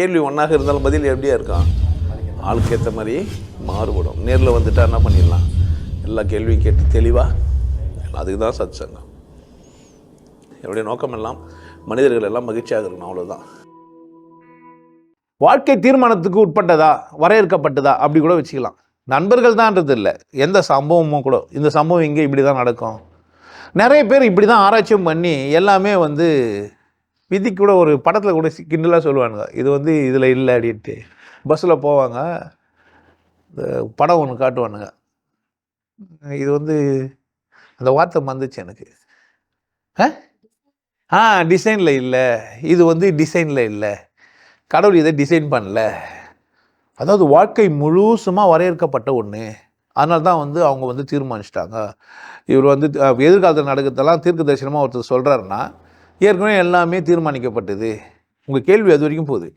கேள்வி ஒன்றாக இருந்தாலும் பதில் எப்படியா இருக்கான் ஆளுக்கு ஏற்ற மாதிரி மாறுபடும். நேரில் வந்துட்டா என்ன பண்ணிடலாம்? எல்லா கேள்வியும் கேட்டு தெளிவாக அதுக்கு தான் சத் சங்கம் என்னுடைய நோக்கம் எல்லாம் மனிதர்கள் எல்லாம் மகிழ்ச்சியாக இருக்கணும் அவ்வளோதான் வாழ்க்கை தீர்மானத்துக்கு உட்பட்டதா? வரையறுக்கப்பட்டதா? அப்படி கூட வச்சுக்கலாம். நண்பர்கள் தான்ன்றது இல்லை. எந்த சம்பவமும் கூட. இந்த சம்பவம் இங்கே இப்படி தான் நடக்கும். நிறைய பேர் இப்படி தான் ஆராய்ச்சியும் பண்ணி எல்லாமே வந்து விதி கூட ஒரு படத்தில் கூட கிண்டலாக சொல்லுவானுங்க. இது வந்து இதில் இல்லை அப்படின்ட்டு. பஸ்ஸில் போவாங்க. இந்த படம் ஒன்று காட்டுவானுங்க. இது வந்து அந்த வார்த்தை மறந்துச்சு எனக்கு. ஆ? ஆ டிசைனில் இல்லை. இது வந்து டிசைனில் இல்லை. கடவுள் இதை டிசைன் பண்ணல. அதாவது வாழ்க்கை முழுசுமாக வரையறுக்கப்பட்ட ஒன்று அதனால தான் வந்து அவங்க வந்து தீர்மானிச்சிட்டாங்க. இவர் வந்து எதிர்காலத்தில் நடக்கிறதெல்லாம் தீர்க்க தரிசனமாக ஒருத்தர் சொல்கிறாருன்னா ஏற்கனவே எல்லாமே தீர்மானிக்கப்பட்டது. உங்கள் கேள்வி அது வரைக்கும் போகுது.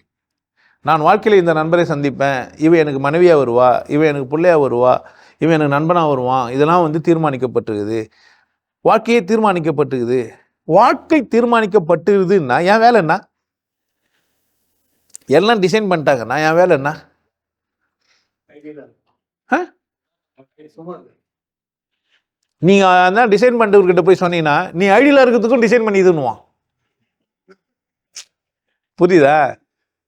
நான் வாழ்க்கையில் இந்த நண்பரை சந்திப்பேன். இவன் எனக்கு மனைவியாக வருவா இவன் எனக்கு பிள்ளையாக வருவா இவன் எனக்கு நண்பனாக வருவான். இதெல்லாம் வந்து தீர்மானிக்கப்பட்டிருக்குது. வாழ்க்கையே தீர்மானிக்கப்பட்டிருக்குது. வாழ்க்கை தீர்மானிக்கப்பட்டிருக்குதுன்னா என் வேலை என்ன? எல்லாம் டிசைன் பண்ணிட்டாங்கண்ணா என் வேலை என்ன? ஆ? அதான் டிசைன் பண்ணுறவர்கிட்ட போய் சொன்னீங்கன்னா நீ ஐடியில் இருக்கிறதுக்கும் டிசைன் பண்ணி இதுன்னுவான் புரியுதா?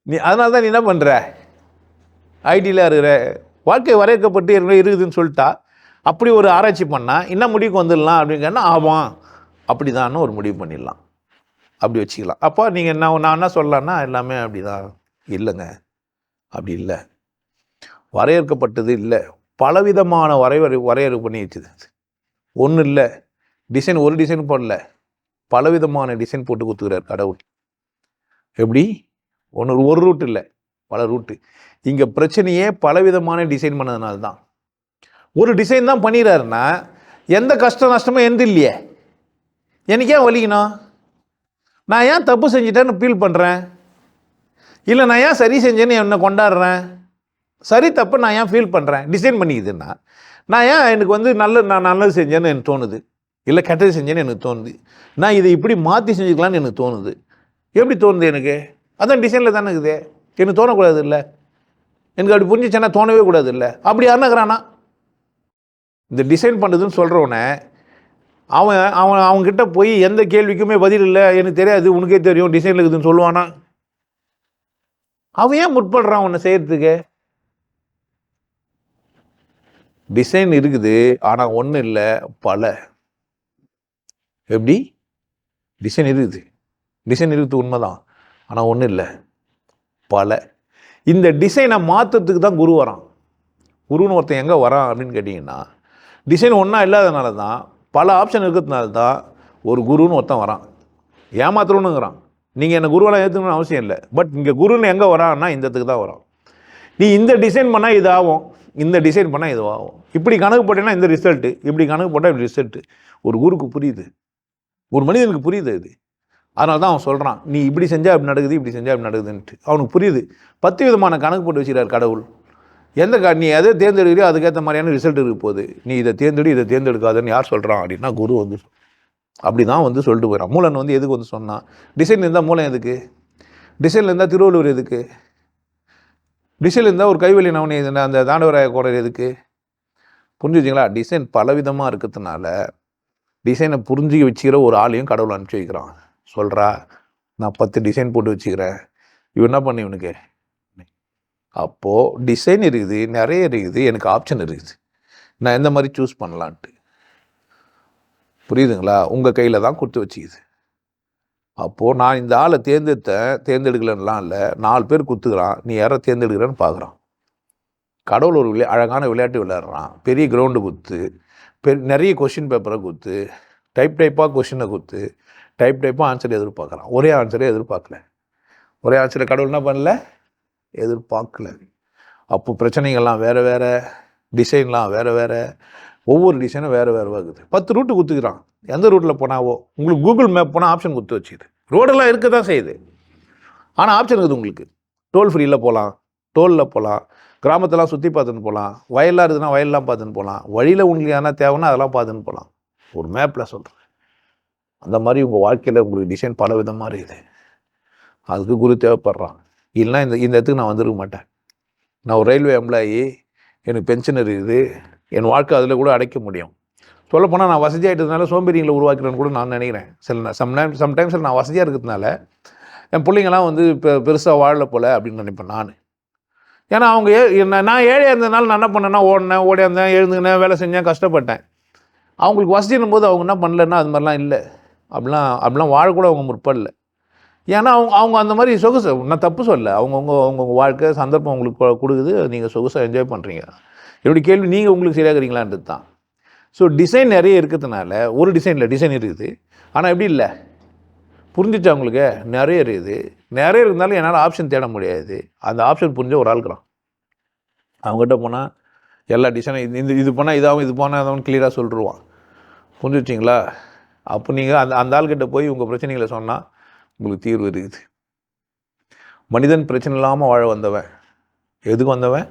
நீ அதனால தான் நீ என்ன பண்ணுற ஐடியில் இருக்கிற வாழ்க்கை வரையறுக்கப்பட்டு ஏற்கனவே இருக்குதுன்னு சொல்லிட்டா. அப்படி ஒரு ஆராய்ச்சி பண்ணால் என்ன முடிவுக்கு வந்துடலாம் அப்படிங்கன்னா ஆமாம். அப்படிதான்னு ஒரு முடிவு பண்ணிடலாம். அப்படி வச்சுக்கலாம். அப்போ நீங்கள் என்ன நான் என்ன சொல்லலான்னா எல்லாமே அப்படிதான். இல்லைங்க. அப்படி இல்லை. வரையறுக்கப்பட்டது இல்லை. பலவிதமான வரைவரை வரையறு பண்ணி வச்சுது ஒன்றும் இல்லை. டிசைன் ஒரு டிசைன் போடல. பலவிதமான டிசைன் போட்டு கொடுத்துக்கிறார் கடவுள். எப்படி? ஒன்று ஒரு ரூட் இல்லை. பல ரூட்டு இங்கே பிரச்சனையே பலவிதமான டிசைன் பண்ணதுனால தான். ஒரு டிசைன் தான் பண்ணிடுறாருன்னா எந்த கஷ்ட நஷ்டமும் எந்த இல்லையே. எனக்கு ஏன் வலிக்கணும்? நான் ஏன் தப்பு செஞ்சிட்டேன்னு ஃபீல் பண்ணுறேன் இல்லை நான் ஏன் சரி செஞ்சேன்னு என்னை கொண்டாடுறேன்? சரி தப்பு நான் ஏன் ஃபீல் பண்ணுறேன் டிசைன் பண்ணிக்குதுன்னா நான் ஏன் எனக்கு வந்து நல்ல நான் நல்லது செஞ்சேன்னு எனக்கு தோணுது? இல்லை கெட்டது செஞ்சேன்னு எனக்கு தோணுது? நான் இதை இப்படி மாற்றி செஞ்சுக்கலான்னு எனக்கு தோணுது? எப்படி தோணுது எனக்கு? அதான் டிசைனில் தானே இருக்குது. எனக்கு தோணக்கூடாது இல்லை எனக்கு அப்படி புரிஞ்சிச்சேன்னா தோணவே கூடாது இல்லை அப்படி யாருனாக்குறானா இந்த டிசைன் பண்ணுதுன்னு சொல்கிறவனே அவன் அவன் அவன்கிட்ட போய் எந்த கேள்விக்குமே பதில் இல்லை. எனக்கு தெரியாது உனக்கே தெரியும் டிசைனில் இருக்குதுன்னு சொல்லுவானா? அவன் ஏன் முற்படுறான் அவனை செய்கிறதுக்கு டிசைன் இருக்குது ஆனால் ஒன்றும் இல்லை பல. எப்படி? டிசைன் இருக்குது. டிசைன் இருக்குது உண்மைதான். ஆனால் ஒன்றும் இல்லை. பல. இந்த டிசைனை மாற்றுறதுக்கு தான் குரு வரான். குருன்னு ஒருத்தன் எங்கே வரான் அப்படின்னு கேட்டிங்கன்னா டிசைன் ஒன்றா இல்லாதனால தான் பல ஆப்ஷன் இருக்கிறதுனால தான் ஒரு குருன்னு ஒருத்தன் வரான். ஏமாத்தணுங்கிறான் நீங்கள் என்னை குருவெல்லாம் ஏற்றுக்கணும்னு அவசியம் இல்லை. பட் இங்கே குருன்னு எங்கே வரான்னா இந்த இடத்துக்கு தான் வரான். நீ இந்த டிசைன் பண்ணால் இது ஆகும். இந்த டிசைன் பண்ணால் இது ஆகும். இப்படி கணக்கு போட்டேன்னா இந்த ரிசல்ட்டு இப்படி கணக்கு போட்டால் இப்படி ரிசல்ட்டு ஒரு குருக்கு புரியுது. ஒரு மனிதனுக்கு புரியுது இது. அதனால தான் அவன் சொல்கிறான் நீ இப்படி செஞ்சால் இப்படி நடக்குது இப்படி செஞ்சால் இப்படி நடக்குதுன்ட்டு. அவனுக்கு புரியுது. பத்து விதமான கணக்கு போட்டு வச்சுக்கிறார் கடவுள். எந்த க நீ எதை தேர்ந்தெடுக்கிறியோ அதுக்கேற்ற மாதிரியான ரிசல்ட் இருக்க போகுது நீ இதை தேர்ந்தெடு இதை தேர்ந்தெடுக்காதுன்னு யார் சொல்கிறான் அப்படின்னா குரு வந்து அப்படி தான் வந்து சொல்லிட்டு போயிடான் மூலன் வந்து எதுக்கு வந்து சொன்னான்? டிசைன் இருந்தால் மூலம் எதுக்கு? டிசைனில் இருந்தால் திருவள்ளுவர் எதுக்கு? டிசைன் இருந்தால் ஒரு கைவெளி நவனி அந்த தாண்டவராய கோடர் எதுக்கு? புரிஞ்சுச்சிங்களா டிசைன் பலவிதமாக இருக்கிறதுனால டிசைனை புரிஞ்சு வச்சுக்கிற ஒரு ஆளையும் கடவுள் அனுப்பிச்சி வைக்கிறான். சொல்கிறா நான் பத்து டிசைன் போட்டு வச்சுக்கிறேன். இவன் என்ன பண்ணி இவனுக்கு? அப்போது டிசைன் இருக்குது நிறைய இருக்குது எனக்கு ஆப்ஷன் இருக்குது. நான் எந்த மாதிரி சூஸ் பண்ணலான்ட்டு. புரியுதுங்களா? உங்கள் கையில் தான் கொடுத்து வச்சுக்குது. அப்போது நான் இந்த ஆளை தேர்ந்தெடுத்தேன் தேர்ந்தெடுக்கலன்னெலாம் இல்லை. நாலு பேர் குத்துக்கிறான். நீ யாரை தேர்ந்தெடுக்கிறேன்னு பார்க்குறான் கடவுள் ஒரு விளையா அழகான விளையாட்டு விளையாடுறான். பெரிய கிரவுண்டு குத்து பெரிய நிறைய கொஷின் பேப்பரை குத்து டைப் டைப்பாக கொஷினை குத்து டைப் டைப்பாக ஆன்சர் எதிர்பார்க்குறான். ஒரே ஆன்சரே எதிர்பார்க்கல. ஒரே ஆன்சரை கடவுள் என்ன பண்ணல? எதிர்பார்க்கல. அப்போ பிரச்சனைகள்லாம் வேறு வேறு டிசைன்லாம் வேறு வேறு ஒவ்வொரு டிசைனும் வேறு வேறு வருது. பத்து ரூட்டு குத்துக்கிறான். எந்த ரூட்டில் போனாவோ? உங்களுக்கு கூகுள் மேப் போனால் ஆப்ஷன் குத்து வச்சுது. ரோடெல்லாம் இருக்க தான் செய்யுது. ஆனால் ஆப்ஷன் இருக்குது உங்களுக்கு. டோல் ஃப்ரீயில் போகலாம் டோலில் போகலாம் கிராமத்தெல்லாம் சுற்றி பார்த்துன்னு போகலாம் வயல்லாம் இருக்குதுன்னா வயல்லாம் பார்த்துன்னு போகலாம் வழியில் உங்களுக்கு எதனா தேவைன்னா அதெல்லாம் பார்த்துன்னு போகலாம் ஒரு மேப்பில் சொல்கிறேன் அந்த மாதிரி உங்கள் வாழ்க்கையில் உங்களுக்கு டிசைன் பல விதமாக இருக்குது. அதுக்கு குரு தேவைப்படுறான் இல்லைன்னா இந்த இந்த இடத்துக்கு நான் வந்திருக்க மாட்டேன். நான் ஒரு ரயில்வே எம்ப்ளாயி எனக்கு பென்ஷன் இருக்குது. என் வாழ்க்கை அதில் கூட அடைக்க முடியும். சொல்லப்போனால் நான் வசதியாக இருக்கிறதுனால சோம்பேறிங்களை உருவாக்குறேன்னு கூட நான் நினைக்கிறேன். சில சம்டைம் சம்டைம்ஸில் நான் வசதியாக இருக்கிறதுனால என் பிள்ளைங்களாம் வந்து இப்போ பெருசாக வாழலை போல அப்படின்னு நினைப்பேன் நான். ஏன்னா அவங்க ஏ நான் ஏழையாக இருந்ததுனால நான் என்ன பண்ணேன்னா ஓடினேன் ஓடியாந்தேன் எழுந்துக்கினேன் வேலை செஞ்சேன் கஷ்டப்பட்டேன். அவங்களுக்கு வசதினும் போது அவங்க என்ன பண்ணலன்னா அது மாதிரிலாம் இல்லை. அப்படிலாம் அப்படிலாம் வாழக்கூட அவங்க முற்படல. ஏன்னா அவங்க அவங்க அந்த மாதிரி சொகுசு. நான் தப்பு சொல்ல அவங்கவுங்க அவங்கவுங்க வாழ்க்கை சந்தர்ப்பம் உங்களுக்கு கொடுக்குது. நீங்கள் சொகுசாக என்ஜாய் பண்ணுறீங்க என்னுடைய கேள்வி நீங்கள் உங்களுக்கு சரியாகிறீங்களான்றது தான். ஸோ டிசைன் நிறைய இருக்கிறதுனால ஒரு டிசைனில் டிசைன் இருக்குது. ஆனால் எப்படி இல்லை? புரிஞ்சிச்சா உங்களுக்கு? நிறைய இருக்குது. நிறைய இருந்தாலும் என்னால் ஆப்ஷன் தேட முடியாது. அந்த ஆப்ஷன் புரிஞ்ச ஒரு ஆளுக்குறான் அவங்ககிட்ட போனால் எல்லா டிசைனும் இந்த இது பண்ணால் இதாகும் இது போனால் இதாகும் கிளியராக சொல்லிடுவான் புரிஞ்சுச்சிங்களா அப்போ நீங்கள் அந்த அந்த ஆள்கிட்ட போய் உங்கள் பிரச்சனைகளை சொன்னால் உங்களுக்கு தீர்வு இருக்குது. மனிதன் பிரச்சனை இல்லாமல் வாழ வந்தவன். எதுக்கு வந்தவன்?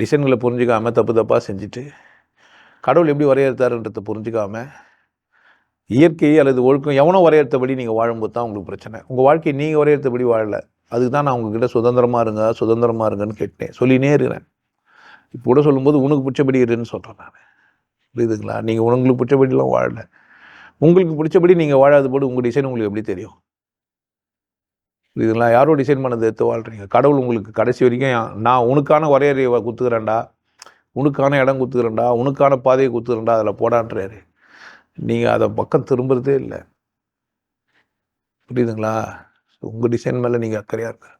டிசைன்களை புரிஞ்சிக்காம தப்பு தப்பாக செஞ்சுட்டு கடவுள் எப்படி வரையறுத்தாருன்றதை புரிஞ்சிக்காம இயற்கை அல்லது ஒழுக்கம் எவனோ வரையறுத்தபடி நீங்கள் வாழும்போது தான் உங்களுக்கு பிரச்சனை. உங்கள் வாழ்க்கையை நீங்கள் வரையறுத்தபடி வாழலை. அதுக்கு தான் நான் உங்ககிட்ட சுதந்திரமாக இருங்க சுதந்திரமாக இருங்கன்னு கேட்டேன். சொல்லினே இருக்கிறேன். இப்போ கூட சொல்லும்போது உனக்கு பிடிச்சபடி இருன்னு சொல்கிறேன் நான். புரியுதுங்களா? நீங்கள் உங்களுக்கு பிடிச்சபடிலாம் வாழலை. உங்களுக்கு பிடிச்சபடி நீங்கள் வாழாது போது உங்கள் டிசைன் உங்களுக்கு எப்படி தெரியும்? புரியுதுங்களா யாரோ டிசைன் பண்ணதை எடுத்து வாழ்கிறீங்க கடவுள் உங்களுக்கு கடைசி வரைக்கும் நான் உனக்கான வரையறையை குத்துக்கிறேன்டா. உனக்கான இடம் குத்துக்கிறேன்டா. உனக்கான பாதையை குத்துக்கிறேன்டா. அதில் போடான்றாரு. நீங்கள் அதை பக்கம் திரும்புறதே இல்லை. புரியுதுங்களா? உங்கள் டிசைன் மேலே நீங்கள் அக்கறையாக இருக்க